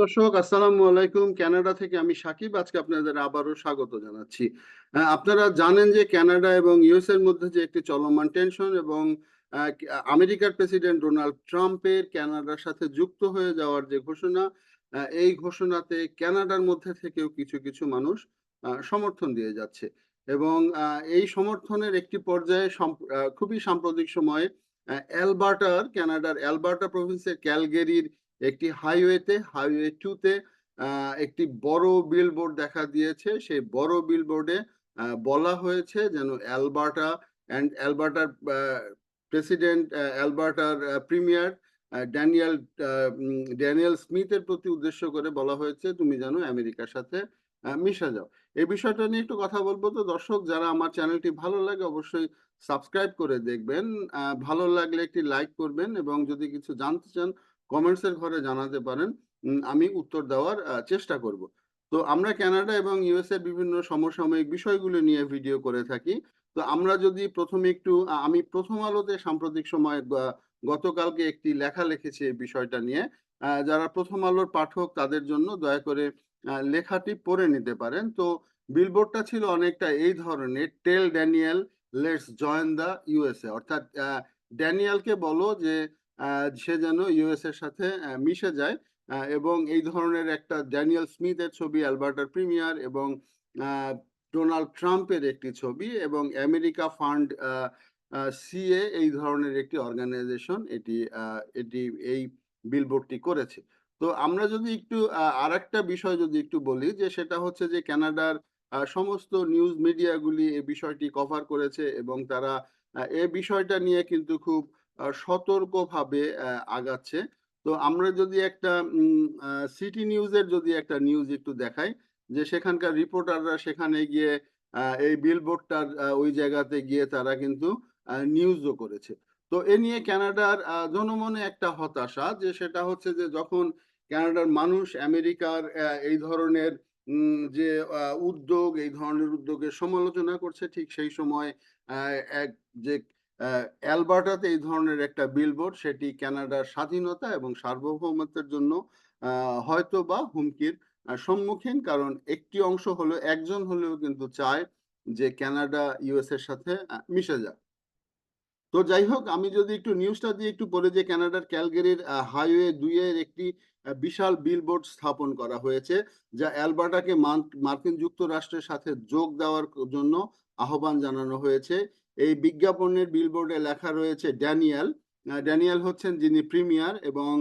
দর্শক, আসসালামু আলাইকুম। কানাডা থেকে আমি সাকিব। আজকে আপনাদের আবারও স্বাগত জানাচ্ছি। আপনারা জানেন যে কানাডা এবং ইউএস এর মধ্যে যে একটি চলমান টেনশন এবং আমেরিকার প্রেসিডেন্ট ডোনাল্ড ট্রাম্পের কানাডার সাথে যুক্ত হয়ে যাওয়ার যে ঘোষণা এই ঘোষণাতে কানাডার মধ্যে থেকেও কিছু কিছু মানুষ সমর্থন দিয়ে যাচ্ছে এবং এই সমর্থনের একটি পর্যায়ে খুবই সাম্প্রতিক সময়ে অ্যালবার্টার কানাডার অ্যালবার্টা প্রভিন্সের ক্যালগেরির একটি হাইওয়েতে হাইওয়ে টুতে একটি বড় বিলবোর্ড দেখা দিয়েছে। সেই বড় বিলবোর্ডে বলা হয়েছে যেন অ্যালবার্টা অ্যান্ড অ্যালবার্টার প্রেসিডেন্ট অ্যালবার্টার প্রিমিয়ার ড্যানিয়েল ড্যানিয়াল স্মিথের প্রতি উদ্দেশ্য করে বলা হয়েছে, তুমি যেন আমেরিকার সাথে মিশে যাও। এই বিষয়টা নিয়ে একটু কথা বলব তো। দর্শক, যারা আমার চ্যানেলটি ভালো লাগে, অবশ্যই সাবস্ক্রাইব করে দেখবেন। ভালো লাগলে একটি লাইক করবেন এবং যদি কিছু জানতে চান কমেন্টস এর ঘরে জানাতে পারেন আমি উত্তর দেওয়ার চেষ্টা করব। তো আমরা কানাডা এবং ইউএস এর বিভিন্ন সমসাময়িক বিষয়গুলো নিয়ে ভিডিও করে থাকি। তো আমরা যদি প্রথমে একটু আমি প্রথম আলোতে সাম্প্রতিক সময় গতকালকে একটি লেখা লিখেছি এই বিষয়টা নিয়ে। যারা প্রথম আলোর পাঠক তাদের জন্য দয়া করে লেখাটি পড়ে নিতে পারেন। তো বিলবোর্ডটা ছিল অনেকটা এই ধরনের tell Danielle let's join the USA অর্থাৎ ড্যানিয়েলকে বলো যে সে যেন ইউএস এর সাথে মিশে যায়। এবং এই ধরনের একটা ড্যানিয়েল স্মিথের ছবি অ্যালবার্টার প্রিমিয়ার এবং ডোনাল্ড ট্রাম্পের একটি ছবি এবং আমেরিকা ফান্ড সিএ এই ধরনের একটি অর্গানাইজেশন এটি এটি এই বিলবোর্ডটি করেছে। তো আমরা যদি একটু আর একটা বিষয় যদি একটু বলি যে সেটা হচ্ছে যে ক্যানাডার সমস্ত নিউজ মিডিয়াগুলি এই বিষয়টি কভার করেছে এবং তারা এ বিষয়টা নিয়ে কিন্তু খুব সতর্কভাবে আগাচ্ছে। তো আমরা যদি একটা সিটি নিউজের যদি একটা নিউজ একটু দেখাই যে সেখানকার রিপোর্টাররা সেখানে গিয়ে এই বিলবোর্ডটার ওই জায়গাতে গিয়ে তারা কিন্তু নিউজও করেছে। তো এ নিয়ে কানাডার আহ, জনমনে একটা হতাশা যে সেটা হচ্ছে যে যখন কানাডার মানুষ আমেরিকার এই ধরনের যে উদ্যোগ এই ধরনের উদ্যোগের সমালোচনা করছে ঠিক সেই সময় এক যে অ্যালবার্টাতে এই ধরনের একটা বিলবোর্ড, সেটি কানাডার স্বাধীনতা এবং সার্বভৌমত্বের জন্য হয়তো বা হুমকির সম্মুখীন। কারণ একটি অংশ হলো, একজন হলেও কিন্তু চায় যে ক্যানাডা ইউএস এর সাথে মিশে যাক। তো যাই হোক, আমি যদি একটু নিউজটা দিয়ে একটু বলি যে ক্যানাডার ক্যালগেরির হাইওয়ে দুইয়ের একটি বিশাল বিলবোর্ড স্থাপন করা হয়েছে, যা অ্যালবার্টাকে মার্কিন যুক্তরাষ্ট্রের সাথে যোগ দেওয়ার জন্য আহ্বান জানানো হয়েছে। এই বিজ্ঞাপনের বিলবোর্ডে লেখা রয়েছে ড্যানিয়েল। ড্যানিয়েল হচ্ছেন যিনি প্রিমিয়ার এবং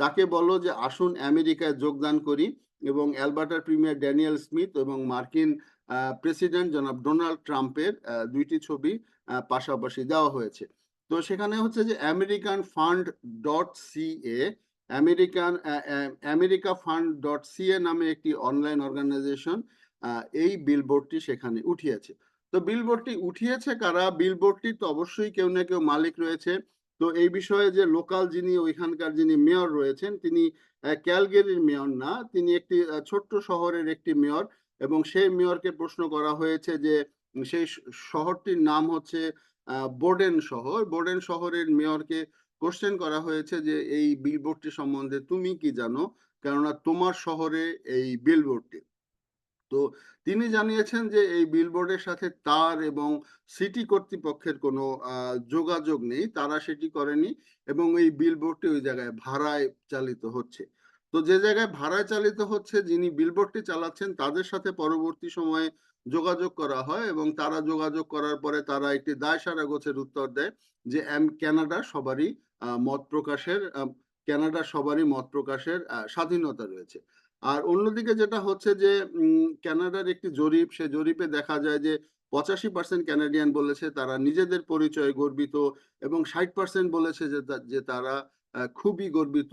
তাকে বলো যে আসুন আমেরিকায় যোগদান করি এবং অ্যালবার্টার প্রিমিয়ার ড্যানিয়েল স্মিথ এবং মার্কিন প্রেসিডেন্ট জনাব ডোনাল্ড ট্রাম্পের দুইটি ছবি পাশাপাশি দেওয়া হয়েছে। তো সেখানে হচ্ছে যে American fund dot CA American America fund dot CA নামে একটি অনলাইন অর্গানাইজেশন এই বিলবোর্ডটি সেখানে উঠিয়েছে। তো বিলবোর্ডটি উঠিয়েছে কারা? বিলবোর্ডটি তো অবশ্যই কেউ না কেউ মালিক রয়েছে। তো এই বিষয়ে যে লোকাল যিনি ওইখানকার যিনি মেয়র রয়েছেন, তিনি ক্যালগেরির মেয়র না, তিনি একটি ছোট্ট শহরের একটি মেয়র এবং সেই মেয়রকে প্রশ্ন করা হয়েছে যে সেই শহরটির নাম হচ্ছে বোর্ডেন শহর। বোর্ডেন শহরের মেয়রকে কোশ্চেন করা হয়েছে যে এই বিলবোর্ডটি সম্বন্ধে তুমি কি জানো? কেননা তোমার শহরে এই বিলবোর্ডটি তো তিনি জানিয়েছেন যে এই বিলবোর্ডের সাথে তার এবং সিটি কর্তৃপক্ষের কোনো যোগাযোগ নেই, তারা সেটি করেনি এবং এই বিলবোর্ডটি ওই জায়গায় ভাড়ায় চালিত হচ্ছে। তো যে জায়গায় ভাড়ায় চালিত হচ্ছে, যিনি বিলবোর্ডটি চালাচ্ছেন, তাদের সাথে পরবর্তী সময়ে যোগাযোগ করা হয় এবং তারা যোগাযোগ করার পরে তারা একটি দায়সারা গোছের উত্তর দেয় যে কানাডা সবারই মত প্রকাশের কানাডা সবারই মত প্রকাশের স্বাধীনতা রয়েছে। আর অন্যদিকে যেটা হচ্ছে যে উম, কানাডার একটি জরিপ সে জরিপে দেখা যায় যে পঁচাশি পার্সেন্ট ক্যানাডিয়ান বলেছে তারা নিজেদের পরিচয়ে গর্বিত এবং ষাট পার্সেন্ট বলেছে যে যে তারা খুবই গর্বিত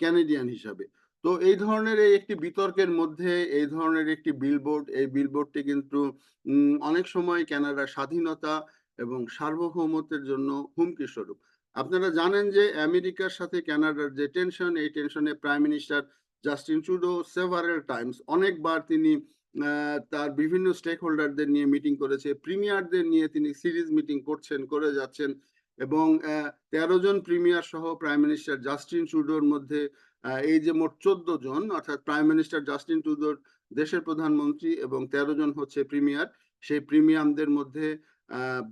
ক্যানাডিয়ান হিসাবে। তো এই ধরনের এই একটি বিতর্কের মধ্যে এই ধরনের একটি বিলবোর্ড এই বিলবোর্ডটি কিন্তু অনেক সময় ক্যানাডার স্বাধীনতা এবং সার্বভৌমত্বের জন্য হুমকি স্বরূপ আপনারা জানেন যে আমেরিকার সাথে ক্যানাডার যে টেনশন এই টেনশনে prime minister Justin Trudeau several times অনেকবার তিনি তার বিভিন্ন স্টেক হোল্ডারদের নিয়ে মিটিং করেছে, প্রিমিয়ারদের নিয়ে তিনি সিরিজ মিটিং করছেন, করে যাচ্ছেন এবং তেরো জন প্রিমিয়ার সহ প্রাইম মিনিস্টার জাস্টিন ট্রুডোর মধ্যে এই যে মোট চোদ্দ জন, অর্থাৎ প্রাইম মিনিস্টার জাস্টিন ট্রুডোর দেশের প্রধানমন্ত্রী এবং তেরো জন হচ্ছে প্রিমিয়ার, সেই প্রিমিয়ামদের মধ্যে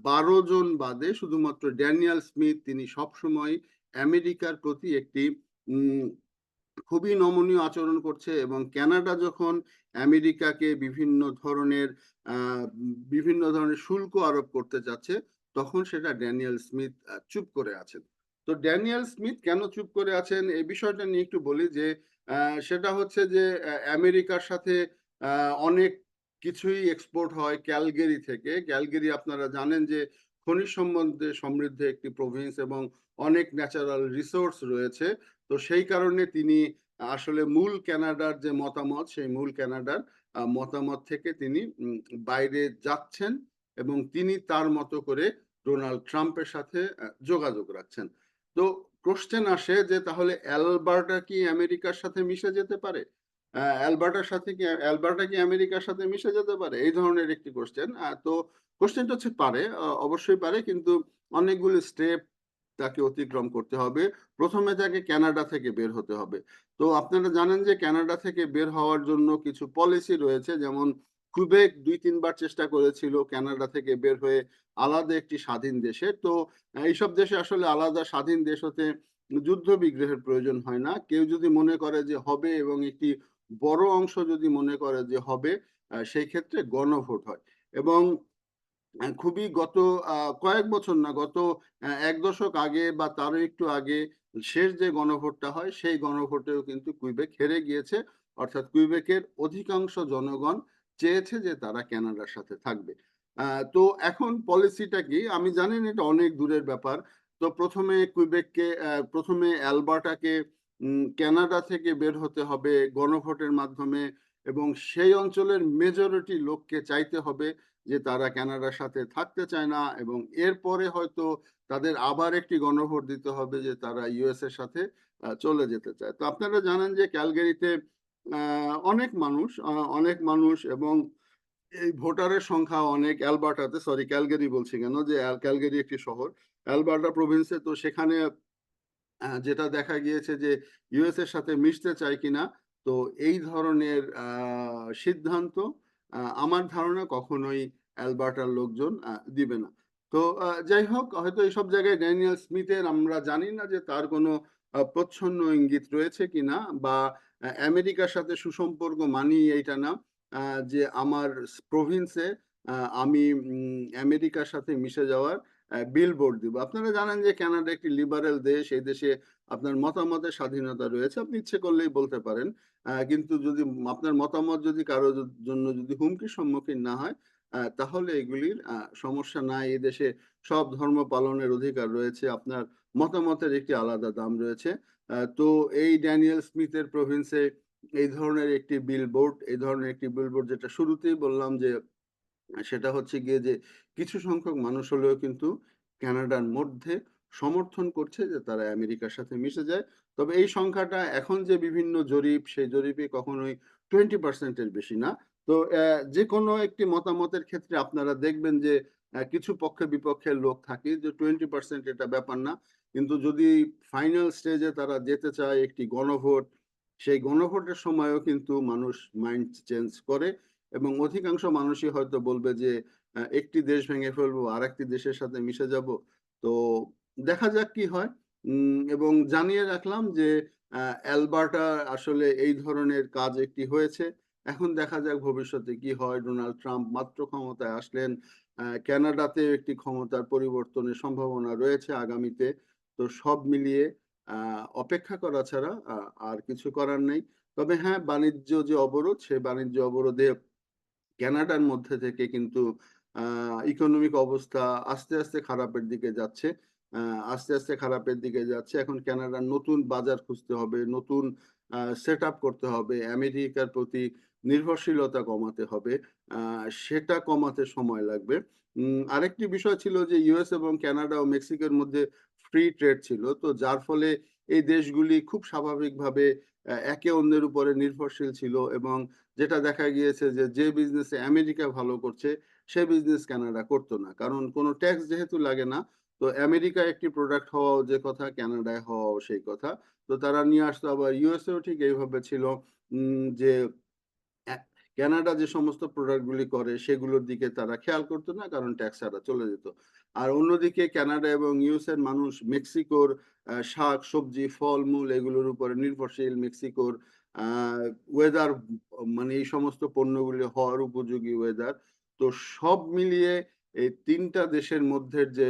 বারো জন বাদে শুধুমাত্র ড্যানিয়াল স্মিথ তিনি সবসময় আমেরিকার প্রতি একটি খুবই নমনীয় আচরণ করছে এবং কানাডা যখন আমেরিকাকে বিভিন্ন ধরনের বিভিন্ন ধরনের শুল্ক আরোপ করতে যাচ্ছে, তখন সেটা ড্যানিয়েল স্মিথ চুপ করে আছেন। তো ড্যানিয়েল স্মিথ কেন চুপ করে আছেন? এই বিষয়টা নিয়ে একটু বলি যে সেটা হচ্ছে যে আমেরিকার সাথে অনেক কিছুই এক্সপোর্ট হয় ক্যালগেরি থেকে। ক্যালগেরি আপনারা জানেন যে, খনিজ সম্বন্ধে সমৃদ্ধ একটি প্রভিন্স এবং অনেক ন্যাচারাল রিসোর্স রয়েছে। তো সেই কারণে তিনি আসলে মূল ক্যানাডার যে মতামত, সেই মূল ক্যানাডার মতামত থেকে তিনি বাইরে যাচ্ছেন এবং তিনি তার মতো করে ডোনাল্ড ট্রাম্পের সাথে যোগাযোগ রাখছেন। তো কোশ্চেন আসে যে তাহলে অ্যালবার্টা কি আমেরিকার সাথে মিশে যেতে পারে? অ্যালবার্টার সাথে কি, অ্যালবার্টা কি আমেরিকার সাথে মিশে যেতে পারে? এই ধরনের একটি কোশ্চেন। তো কোশ্চেনটা হচ্ছে পারে অবশ্যই পারে, কিন্তু অনেকগুলো স্টেপ তাকে অতিক্রম করতে হবে। প্রথমে তাকে কানাডা থেকে বের হতে হবে। তো আপনারা জানেন যে কানাডা থেকে বের হওয়ার জন্য কিছু পলিসি রয়েছে। যেমন কুবেক দুই তিনবার চেষ্টা করেছিল কানাডা থেকে বের হয়ে আলাদা একটি স্বাধীন দেশে। তো এইসব দেশে আসলে আলাদা স্বাধীন দেশ হতে যুদ্ধ বিগ্রহের প্রয়োজন হয় না। কেউ যদি মনে করে যে হবে এবং একটি বড় অংশ যদি মনে করে যে হবে সেই ক্ষেত্রে গণভোট হয়। এবং খুবই গত কয়েক বছর না, গত এক দশক আগে বা তারও একটু আগে শেষ যে গণভোটটা হয়, সেই গণভোটেও কিন্তু কুইবেক হেরে গিয়েছে। অর্থাৎ কুইবেকের অধিকাংশ জনগণ চেয়েছে যে তারা কানাডার সাথে থাকবে। তো এখন পলিসিটা কি? আমি জানি না, এটা অনেক দূরের ব্যাপার। তো প্রথমে কুইবেককে প্রথমে অ্যালবার্টাকে কানাডা থেকে বের হতে হবে গণভোটের মাধ্যমে এবং সেই অঞ্চলের মেজরিটি লোককে চাইতে হবে। যে তারা কানাডার সাথে থাকতে চায় না এবং এরপরে হয়তো তাদের আবার একটি গণভোট দিতে হবে যে তারা ইউএস এর সাথে চলে যেতে চায়। তো আপনারা জানেন যে ক্যালগেরিতে অনেক মানুষ অনেক মানুষ এবং এই ভোটারের সংখ্যা অনেক। অ্যালবার্টাতে, সরি, ক্যালগেরি বলছি কেন? যে ক্যালগেরি একটি শহর। অ্যালবার্টা প্রভিন্সে তো সেখানে যেটা দেখা গিয়েছে যে ইউএস এর সাথে মিশতে চায় কিনা, তো এই ধরনের সিদ্ধান্ত আমার ধারণা কখনোই অ্যালবার্টার লোকজন দিবে না। তো যাই হোক, হয়তো এইসব জায়গায় ড্যানিয়েল স্মিথের আমরা জানি না যে তার কোনো প্রচ্ছন্ন ইঙ্গিত রয়েছে কিনা বা আমেরিকার সাথে সুসম্পর্ক মানি এইটা না যে আমার প্রভিন্সে আমি আমেরিকার সাথে মিশে যাওয়ার বিলবোর্ড দিব। আপনারা জানেন যে কানাডা একটি লিবারেল দেশ, এই দেশে আপনার মতামতের স্বাধীনতা রয়েছে। আপনি ইচ্ছে করলেই বলতে পারেন। কিন্তু যদি আপনার মতামত যদি কারোর জন্য যদি হুমকির সম্মুখীন না হয় তাহলে এগুলির সমস্যা নাই। এই দেশে সব ধর্ম পালনের অধিকার রয়েছে। আপনার মতামতের একটি আলাদা দাম রয়েছে। তো এই ড্যানিয়েল স্মিথের প্রভিন্সে এই ধরনের একটি বিলবোর্ড এই ধরনের একটি বিলবোর্ড যেটা শুরুতেই বললাম যে সেটা হচ্ছে গিয়ে যে কিছু সংখ্যক মানুষ হলেও কিন্তু কানাডার মধ্যে সমর্থন করছে যে তারা আমেরিকার সাথে মিশে যায়। তবে এই সংখ্যাটা এখন যে বিভিন্ন জরিপ, সেই জরিপে কখনোই টোয়েন্টি পার্সেন্টের বেশি না। তো যে কোনো একটি মতামতের ক্ষেত্রে আপনারা দেখবেন যে কিছু পক্ষে বিপক্ষের লোক থাকে যে টোয়েন্টি পার্সেন্ট এটা ব্যাপার না। কিন্তু যদি ফাইনাল স্টেজে তারা যেতে চায় একটি গণভোট, সেই গণভোটের সময়ও কিন্তু মানুষ মাইন্ড চেঞ্জ করে। এবং অধিকাংশ মানুষই হয়তো বলবে যে একটি দেশ ভেঙে ফেলব আর একটি দেশের সাথে মিশে যাব। তো দেখা যাক কি হয়। এবং জানিয়ে রাখলাম যে অ্যালবার্টা আসলে এই ধরনের কাজ একটি হয়েছে। এখন দেখা যাক ভবিষ্যতে কি হয়। ডোনাল্ড ট্রাম্প মাত্র ক্ষমতায় আসলেন ক্যানাডাতে একটি ক্ষমতার পরিবর্তনের সম্ভাবনা রয়েছে আগামীতে। তো সব মিলিয়ে অপেক্ষা করা ছাড়া আর কিছু করার নেই। তবে হ্যাঁ বাণিজ্য যে অবরোধ, সে বাণিজ্য অবরোধে কানাডার মধ্যে থেকে কিন্তু ইকোনমিক অবস্থা আস্তে আস্তে খারাপের দিকে যাচ্ছে। আস্তে আস্তে খারাপের দিকে যাচ্ছে। এখন কানাডার নতুন বাজার খুঁজতে হবে, নতুন সেট করতে হবে, আমেরিকার প্রতি নির্ভরশীলতা কমাতে হবে সেটা কমাতে সময় লাগবে। আরেকটি বিষয় ছিল যে ইউএস এবং কানাডা ও মেক্সিকোর মধ্যে ফ্রি ট্রেড ছিল, তো যার ফলে এই দেশগুলি খুব স্বাভাবিকভাবে একে অন্যের উপরে নির্ভরশীল ছিল এবং যেটা দেখা গিয়েছে যে যে বিজনেসে আমেরিকা ভালো করছে, সে বিজনেস কানাডা করতো না। কারণ কোনো ট্যাক্স যেহেতু লাগে না, তো আমেরিকায় একটি প্রোডাক্ট হওয়াও যে কথা ক্যানাডায় হওয়াও সেই কথা। তো তারা নিয়ে আসতো, আবার ইউএসএও ঠিক এইভাবে ছিল যে কানাডা যে সমস্ত প্রোডাক্টগুলি করে, সেগুলোর দিকে তারা খেয়াল করতো না, কারণ ট্যাক্স ছাড়া চলে যেত। আর অন্যদিকে কানাডা এবং ইউএস এর মানুষ মেক্সিকোর শাক, সবজি, ফলমূল এগুলোর উপরে নির্ভরশীল। মেক্সিকোর ওয়েদার মানে এই সমস্ত পণ্যগুলি হওয়ার উপযোগী ওয়েদার তো সব মিলিয়ে এই তিনটা দেশের মধ্যে যে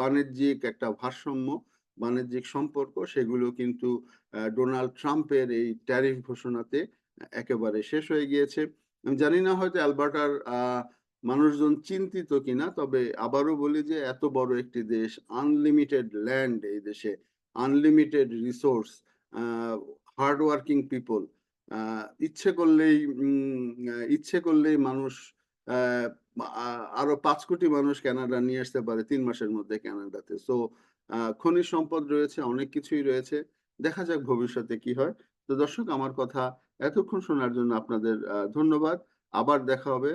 বাণিজ্যিক একটা ভারসাম্য, বাণিজ্যিক সম্পর্ক, সেগুলো কিন্তু ডোনাল্ড ট্রাম্পের এই ট্যারিফ ঘোষণাতে একেবারে শেষ হয়ে গিয়েছে। আমি জানি না হয়তো অ্যালবার্টার মানুষজন চিন্তিত কিনা, তবে আবারও বলি যে এত বড় একটি দেশ আনলিমিটেড ল্যান্ড এই দেশে unlimited resource hard working people ইচ্ছে করলেই ইচ্ছে করলেই মানুষ আরও পাঁচ কোটি মানুষ ক্যানাডা নিয়ে আসতে পারে তিন মাসের মধ্যে ক্যানাডাতে সো খনিজ সম্পদ রয়েছে, অনেক কিছুই রয়েছে। দেখা যাক ভবিষ্যতে কি হয়। তো দর্শক, আমার কথা এতক্ষণ শোনার জন্য আপনাদের ধন্যবাদ। আবার দেখা হবে।